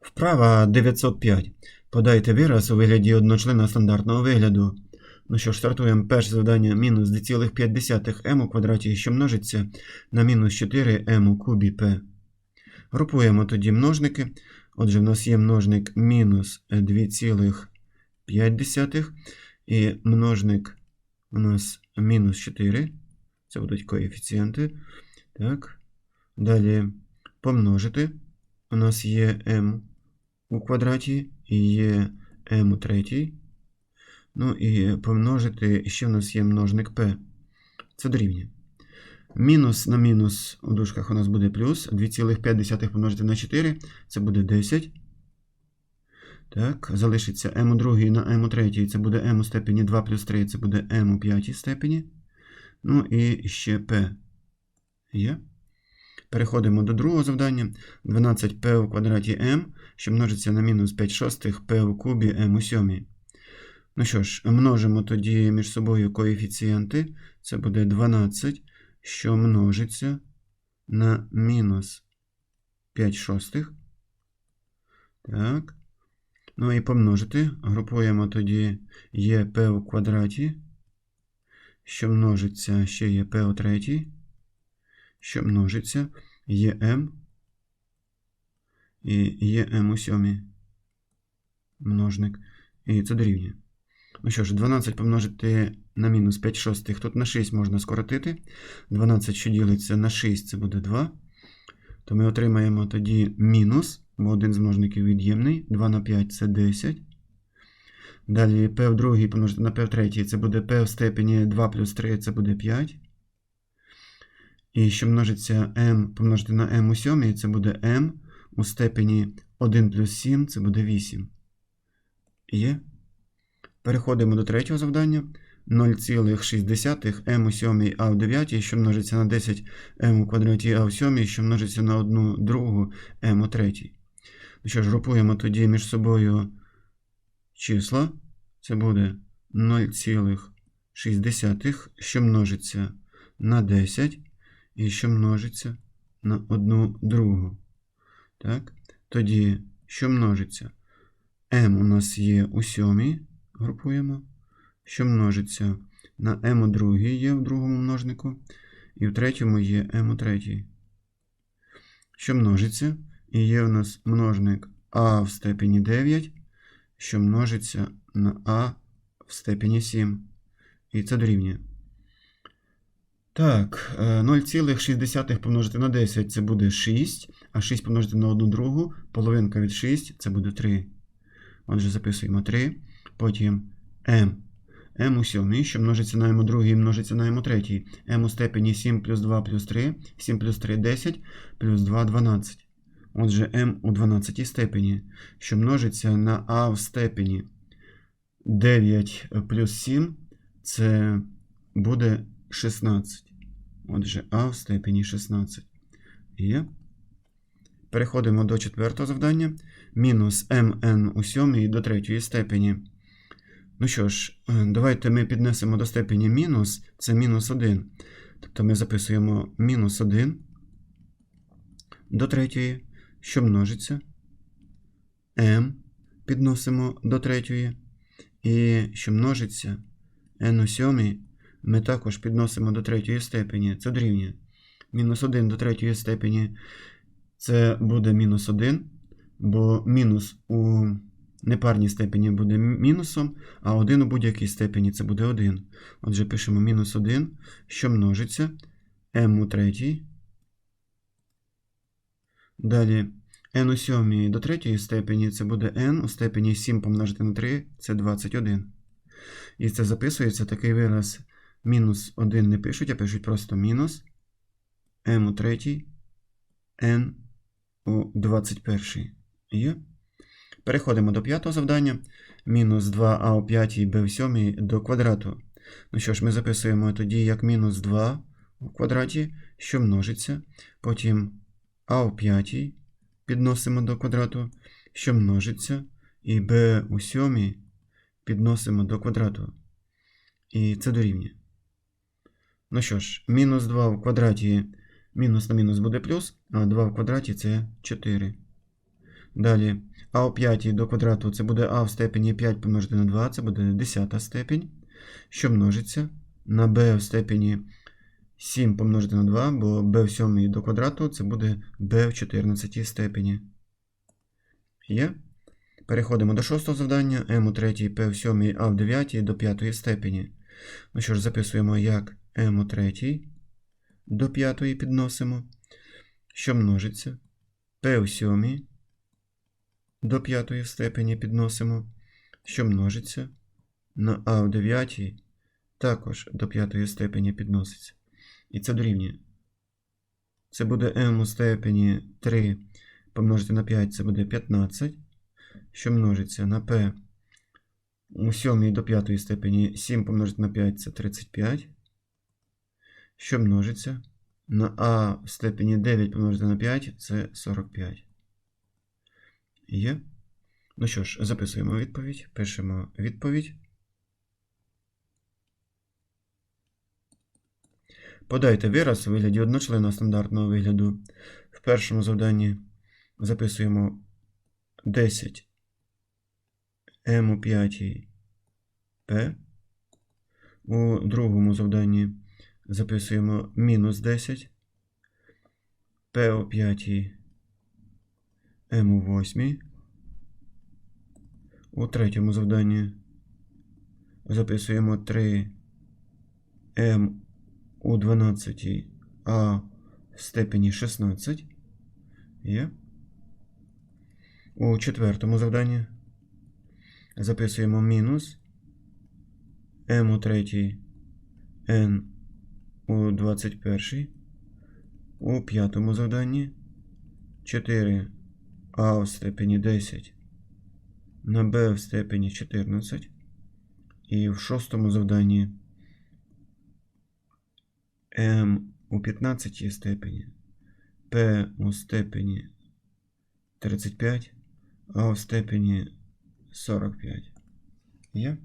Вправа 905. Подайте вираз у вигляді одночлена стандартного вигляду. Ну що ж, стартуємо перше завдання мінус 2,5 m у квадраті, що множиться на мінус 4 m у кубі p. Групуємо тоді множники. Отже, в нас є множник мінус 2,5 і множник у нас мінус 4. Це будуть коефіцієнти. Так. Далі помножити. У нас є m у квадраті є m у третій. Ну і помножити, ще в нас є множник p. Це дорівнює. Мінус на мінус у дужках у нас буде плюс. 2,5 помножити на 4. Це буде 10. Так, залишиться m у другій на m у третій. Це буде m у степені 2 плюс 3. Це буде m у п'ятій степені. Ну і ще p. Є. Переходимо до другого завдання. 12p у квадраті m, що множиться на мінус 5 шостих p у кубі m у сьомій. Ну що ж, множимо тоді між собою коефіцієнти. Це буде 12, що множиться на мінус 5 шостих. Так. Ну і помножити. Групуємо тоді є p у квадраті, що множиться ще є p у третій, що множиться є m і є m у сьомій множник. І це дорівнює. Ну що ж, 12 помножити на мінус 5 шостих. Тут на 6 можна скоротити. 12, що ділиться на 6, це буде 2. То ми отримаємо тоді мінус, бо один з множників від'ємний. 2 на 5 це 10. Далі p в другій помножити на p в третій, це буде p в степені 2 плюс 3, це буде 5. І що множиться m помножити на m у сьомій, це буде m у степені 1 плюс 7, це буде 8. Є. Переходимо до третього завдання. 0,6 m у 7 а в 9, що множиться на 10 m у квадраті а в 7, що множиться на 1 другу m у 3. Ну що ж, групуємо тоді між собою числа. Це буде 0,6, що множиться на 10, і що множиться на 1 другу. Так? Тоді, що множиться? m у нас є у 7 групуємо, що множиться на m у другій є в другому множнику, і в третьому є m у третій. Що множиться, і є у нас множник а в степені 9, що множиться на а в степені 7. І це дорівнює. Так, е, 0,6 помножити на 10 це буде 6, а 6 помножити на 1 другу, половинка від 6 це буде 3. Отже, записуємо 3. Потім m. m у 7, що множиться на m у другій, множиться на m третій. m у степені 7 плюс 2 плюс 3. 7 плюс 3 10, плюс 2 12. Отже, m у 12 степені, що множиться на a в степені 9 плюс 7, це буде 16. Отже, а в степені 16. Є. Переходимо до четвертого завдання. Мінус mn у 7 до третьої степені. Ну що ж, е, давайте ми піднесемо до степені мінус, це мінус 1. Тобто ми записуємо мінус 1 до третьої, що множиться. m підносимо до третьої. І що множиться n у 7 ми також підносимо до третьої степені. Це дорівнює. Мінус 1 до третьої степені це буде мінус 1, бо мінус у непарній степені буде мінусом, а 1 у будь-якій степені це буде 1. Отже, пишемо мінус 1, що множиться m у третій. Далі n у сьомій до третьої степені це буде n у степені 7 помножити на 3 це 21. І це записується такий вираз. Мінус 1 не пишуть, а пишуть просто мінус m у третій, n у 21. Є. Переходимо до п'ятого завдання. Мінус 2а у 5 b в 7 до квадрату. Ну що ж, ми записуємо тоді як мінус 2 у квадраті, що множиться. Потім а у 5 підносимо до квадрату, що множиться. І b у 7 підносимо до квадрату. І це дорівнює. Ну що ж, мінус 2 в квадраті, мінус на мінус буде плюс, а 2 в квадраті це 4. Далі а у п'ятій до квадрату це буде а в степені 5 помножити на 2, це буде 10 степень, що множиться на b в степені 7 помножити на 2, бо b в 7 до квадрату це буде b в 14 степені. Є? Переходимо до шостого завдання. m у третій, p в 7, а в 9 до 5 степені. Ну що ж, записуємо як m у третій до 5 підносимо, що множиться. p в 7 до 5 степені підносимо, що множиться. На а в 9 також до 5 степені підноситься. І це дорівнює. Це буде m у степені 3 помножити на 5, це буде 15, що множиться на p у 7 до 5 степені 7 помножити на 5 це 35, що множиться на а в степені 9 помножити на 5 це 45. Є. Ну що ж, записуємо відповідь, пишемо відповідь. Подайте вираз у вигляді одночлена стандартного вигляду. В першому завданні записуємо 10 m у 5 p. У другому завданні записуємо мінус 10 p у 5 m у 8. У третьому завданні записуємо 3 m у 12 а в степені 16 є. У четвертому завданні записуємо мінус. M у третій. N у 21 у п'ятому завданні. 4 а в степені 10 на b в степені 14 і в шостому завданні. M у 15 степені, p у степені 35, а в степені 45. Є?